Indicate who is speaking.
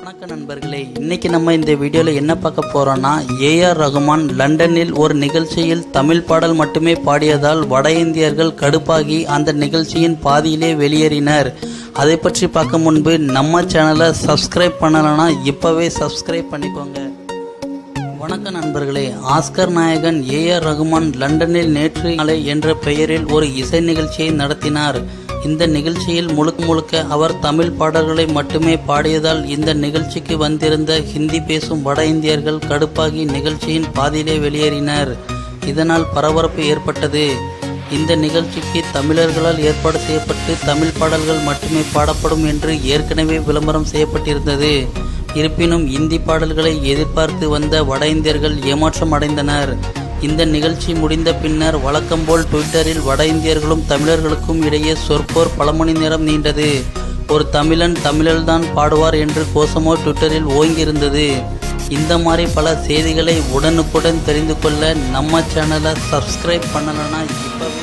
Speaker 1: வணக்கம் நண்பர்களே இன்னைக்கு நம்ம இந்த வீடியோவில் என்ன பார்க்க போறோம்னா ஏஆர் ரகுமான் லண்டனில் ஒரு நிகழ்ச்சியில் தமிழ் பாடல் மட்டுமே பாடியதால் வட இந்தியர்கள் கடுப்பாகி அந்த நிகழ்ச்சியின் பாதியிலே வெளியேறினர். அதை பற்றி பார்க்க முன்பு நம்ம சேனலை சப்ஸ்கிரைப் பண்ணலைன்னா இப்போவே சப்ஸ்கிரைப் பண்ணிக்கோங்க. வணக்கம் நண்பர்களே ஆஸ்கர் நாயகன் ஏஆர் ரகுமான் லண்டனில் நேற்று நாளை என்ற பெயரில் ஒரு இசை நிகழ்ச்சியை நடத்தினார். இந்த நிகழ்ச்சியில் முழுக்க முழுக்க அவர் தமிழ் பாடல்களை மட்டுமே பாடியதால் இந்த நிகழ்ச்சிக்கு வந்திருந்த ஹிந்தி பேசும் வட இந்தியர்கள் கடுப்பாகி நிகழ்ச்சியின் பாதியிலே வெளியேறினர். இதனால் பரபரப்பு ஏற்பட்டது. இந்த நிகழ்ச்சிக்கு தமிழர்களால் ஏற்பாடு செய்யப்பட்டு தமிழ் பாடல்கள் மட்டுமே பாடப்படும் என்று ஏற்கனவே விளம்பரம் செய்யப்பட்டிருந்தது. இருப்பினும் இந்தி பாடல்களை எதிர்பார்த்து வந்த வட இந்தியர்கள் ஏமாற்றம் அடைந்தனர். இந்த நிகழ்ச்சி முடிந்த பின்னர் வழக்கம்போல் ட்விட்டரில் வட இந்தியர்களும் தமிழர்களுக்கும் இடையே சொற்போர் பல மணி நேரம் நீண்டது. ஒரு தமிழன் தமிழல்தான் பாடுவார் என்று கோஷமோ ட்விட்டரில் ஓங்கியிருந்தது. இந்த மாதிரி பல செய்திகளை உடனுக்குடன் தெரிந்து கொள்ள நம்ம சேனலை சப்ஸ்கிரைப் பண்ணலைன்னா இப்போவே